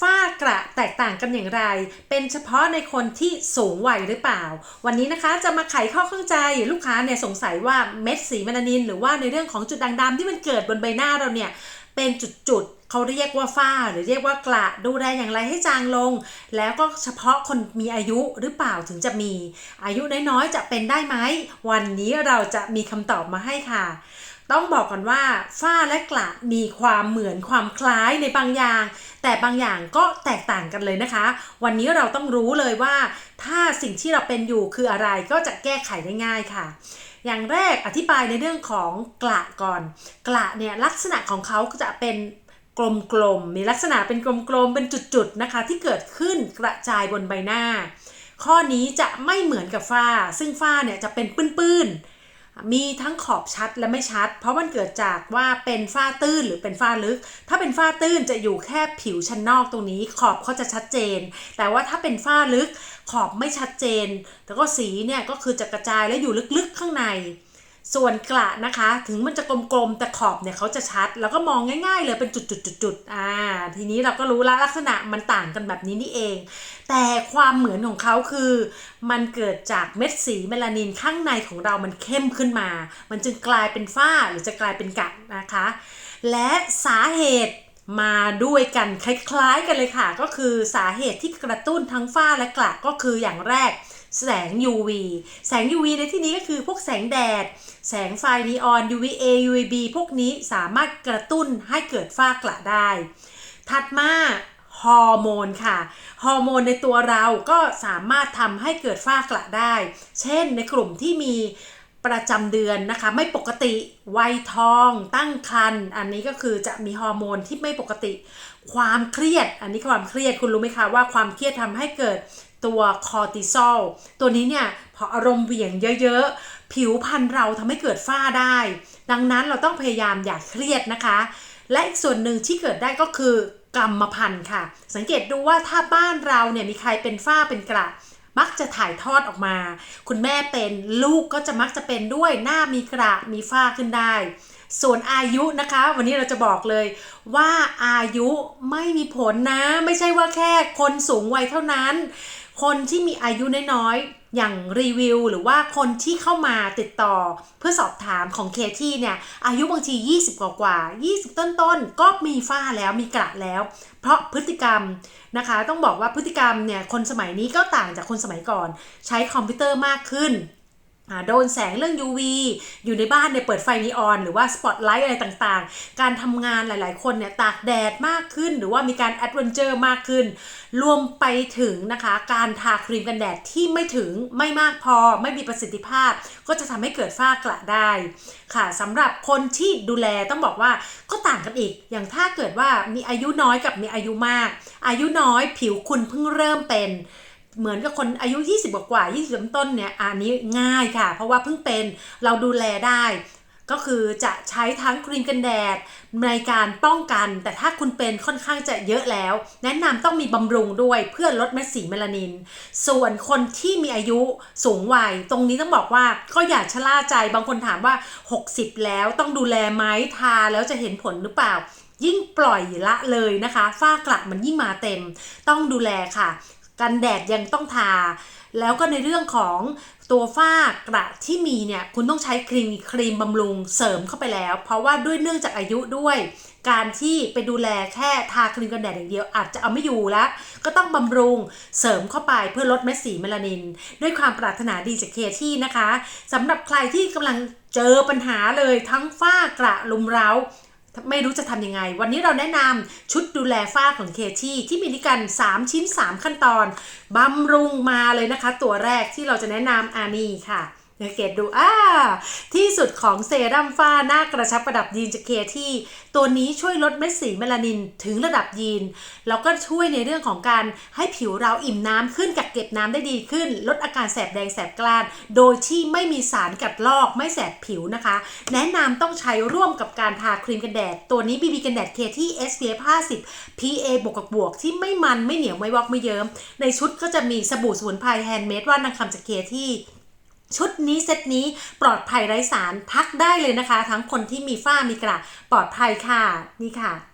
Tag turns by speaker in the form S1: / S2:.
S1: ฝ้ากระแตกต่างกันอย่างไร เป็นเฉพาะในคนที่สูงวัยหรือเปล่า วันนี้นะคะจะมาไขข้อข้องใจลูกค้าเนี่ยสงสัยว่าเม็ดสีเมลานิน หรือว่าในเรื่องของจุดด่างดำที่มันเกิดบนใบหน้าเราเนี่ยเป็นจุดๆเขาเรียกว่าฝ้าหรือเรียกว่ากระดูแลอย่างไรให้จางลง แล้วก็เฉพาะคนมีอายุหรือเปล่าถึงจะมี อายุน้อยๆจะเป็นได้ไหมวันนี้เราจะมีคำตอบมาให้ค่ะ ต้องบอกก่อนว่าฝ้าและกระมีความเหมือนความคล้ายในบางอย่าง แต่บางอย่างก็แตกต่างกันเลยนะคะ วันนี้เราต้องรู้เลยว่า ถ้าสิ่งที่เราเป็นอยู่คืออะไรก็จะแก้ไขได้ง่ายค่ะ อย่างแรกอธิบายในเรื่องของกระก่อน กระเนี่ยลักษณะของเขาก็จะเป็นกลมๆ มีลักษณะเป็นกลมๆ เป็นจุดๆ นะคะ ที่เกิดขึ้นกระจายบนใบหน้า ข้อนี้จะไม่เหมือนกับฝ้า ซึ่งฝ้าเนี่ยจะเป็นปื้นๆ มีทั้งขอบชัดและไม่ชัด เพราะมันเกิดจากว่าเป็นฝ้าตื้นหรือเป็นฝ้าลึก ถ้าเป็นฝ้าตื้นจะอยู่แค่ผิวชั้นนอกตรงนี้ ขอบเขาจะชัดเจน แต่ว่าถ้าเป็นฝ้าลึกขอบไม่ชัดเจน แล้วก็สีเนี่ยก็คือจะกระจายและอยู่ลึกๆข้างใน ส่วนกระนะคะ ถึงมันจะกลมๆ แต่ขอบเนี่ยเขาจะชัด แล้วก็มองง่าย ๆ เลยเป็นจุดๆๆอ่า ทีนี้เราก็รู้ละลักษณะมันต่างกันแบบนี้นี่เอง แต่ความเหมือนของเขาคือ มันเกิดจากเม็ดสีเมลานินข้างในของเรามันเข้มขึ้นมา มันจึงกลายเป็นฝ้าหรือจะกลายเป็นกระนะคะ และสาเหตุมาด้วยกันคล้ายๆกันเลยค่ะ ก็คือสาเหตุที่กระตุ้นทั้งฝ้าและกระก็คืออย่างแรก แสง UV แสง UV ในที่นี้ก็คือพวกแสงแดด แสงไฟนีออน UVA UVB พวกนี้สามารถกระตุ้นให้เกิดฝ้ากระได้ ถัดมาฮอร์โมนค่ะ ฮอร์โมนในตัวเราก็สามารถทำให้เกิดฝ้ากระได้ เช่นในกลุ่มที่มี ประจำเดือนนะคะ ไม่ปกติวัยทองตั้งครรภ์อันนี้ก็คือจะมีฮอร์โมนที่ไม่ปกติ ความเครียด อันนี้ความเครียดคุณรู้ไหมคะว่าความเครียดทำให้เกิดตัวคอร์ติซอลตัวนี้เนี่ยพออารมณ์เหวี่ยงเยอะๆ ผิวพรรณเราทำให้เกิดฝ้าได้ ดังนั้นเราต้องพยายามอย่าเครียดนะคะ และอีกส่วนหนึ่งที่เกิดได้ก็คือกรรมพันธุ์ค่ะ สังเกตดูว่าถ้าบ้านเราเนี่ยมีใครเป็นฝ้าเป็นกระ มักจะถ่ายทอดออกมา คุณแม่เป็นลูกก็จะมักจะเป็นด้วยหน้ามีกระมีฝ้าขึ้นได้ ส่วนอายุนะคะ วันนี้เราจะบอกเลยว่าอายุไม่มีผลนะ ไม่ใช่ว่าแค่คนสูงวัยเท่านั้น คนที่มีอายุน้อยๆ อย่างรีวิวหรือว่าคนที่เข้ามาติดต่อเพื่อสอบถามของเคที่เนี่ย อายุบางที 20 กว่ากว่า 20 ต้นๆ ก็มีฝ้าแล้วมีกระแล้ว เพราะพฤติกรรมนะคะ ต้องบอกว่าพฤติกรรมเนี่ย คนสมัยนี้ก็ต่างจากคนสมัยก่อน ใช้คอมพิวเตอร์มากขึ้น โดนแสงเรื่อง UV อยู่ในบ้านเนี่ยเปิดไฟนีออน หรือว่าสปอตไลท์อะไรต่างๆ การทำงานหลายๆ คนเนี่ยตากแดดมากขึ้น หรือว่ามีการแอดเวนเจอร์มากขึ้น รวมไปถึงนะคะการทาครีมกันแดดที่ไม่ถึงไม่มากพอไม่มีประสิทธิภาพ ก็จะทำให้เกิดฝ้ากระได้ค่ะสำหรับคนที่ดูแลต้องบอกว่าก็ต่างกันอีก อย่างถ้าเกิดว่ามีอายุน้อยกับมีอายุมาก อายุน้อยผิวคุณเพิ่งเริ่มเป็น เหมือนกับคนอายุ 20 กว่า20ต้นเนี่ยอันนี้ง่ายค่ะ เพราะว่าเพิ่งเป็นเราดูแลได้ ก็คือจะใช้ทั้งครีมกันแดดในการป้องกัน แต่ถ้าคุณเป็นค่อนข้างจะเยอะแล้ว แนะนำต้องมีบำรุงด้วยเพื่อลดเม็ดสีเมลานิน ส่วนคนที่มีอายุสูงวัย ตรงนี้ต้องบอกว่าก็อย่าชะล่าใจบางคนถามว่า 60 แล้วต้องดูแลไหมทาแล้วจะเห็นผลหรือเปล่ายิ่งปล่อยละเลยนะคะ ฝ้ากระมันยิ่งมาเต็ม ต้องดูแลค่ะ กันแดดยังต้องทา แล้วก็ในเรื่องของตัวฝ้ากระที่มีเนี่ยคุณต้องใช้ครีมครีมบำรุงเสริมเข้าไปแล้ว เพราะว่าด้วยเนื่องจากอายุด้วย การที่ไปดูแลแค่ทาครีมกันแดดอย่างเดียว อาจจะเอาไม่อยู่แล้วก็ต้องบำรุงเสริมเข้าไปเพื่อลดเม็ดสีเมลานิน ด้วยความปรารถนาดีจากเคที่นะคะสำหรับใครที่กำลังเจอปัญหาเลยทั้งฝ้ากระลุมเร้า ไม่รู้จะทำยังไง วันนี้เราแนะนำชุดดูแลฝ้าของเคที่ที่มีด้วยกัน 3 ชิ้น 3 ขั้นตอนบำรุงมาเลยนะคะ ตัวแรกที่เราจะแนะนำอานี่ค่ะ สังเกตดูอ่าที่สุดของเซรั่มฝ้าหน้ากระชับประดับยีนจากเคที่ ตัวนี้ช่วยลดเม็ดสีเมลานินถึงระดับยีน แล้วก็ช่วยในเรื่องของการให้ผิวเราอิ่มน้ำขึ้นกักเก็บน้ำได้ดีขึ้น ลดอาการแสบแดงแสบกล้าน โดยที่ไม่มีสารกัดลอกไม่แสบผิวนะคะ แนะนำต้องใช้ร่วมกับการทาครีมกันแดด ตัวนี้ BB กันแดดเคที่ SPF 50 PA บวกกับบวกที่ไม่มันไม่เหนียวไม่วอกไม่เยิ้มในชุดก็จะมีสบู่สมุนไพรแฮนด์เมดว่านางคำจากเคที่ ชุดนี้เซตนี้ปลอดภัยไร้สารทักได้เลยนะคะ ทั้งคนที่มีฝ้ามีกระปลอดภัยค่ะ นี่ค่ะ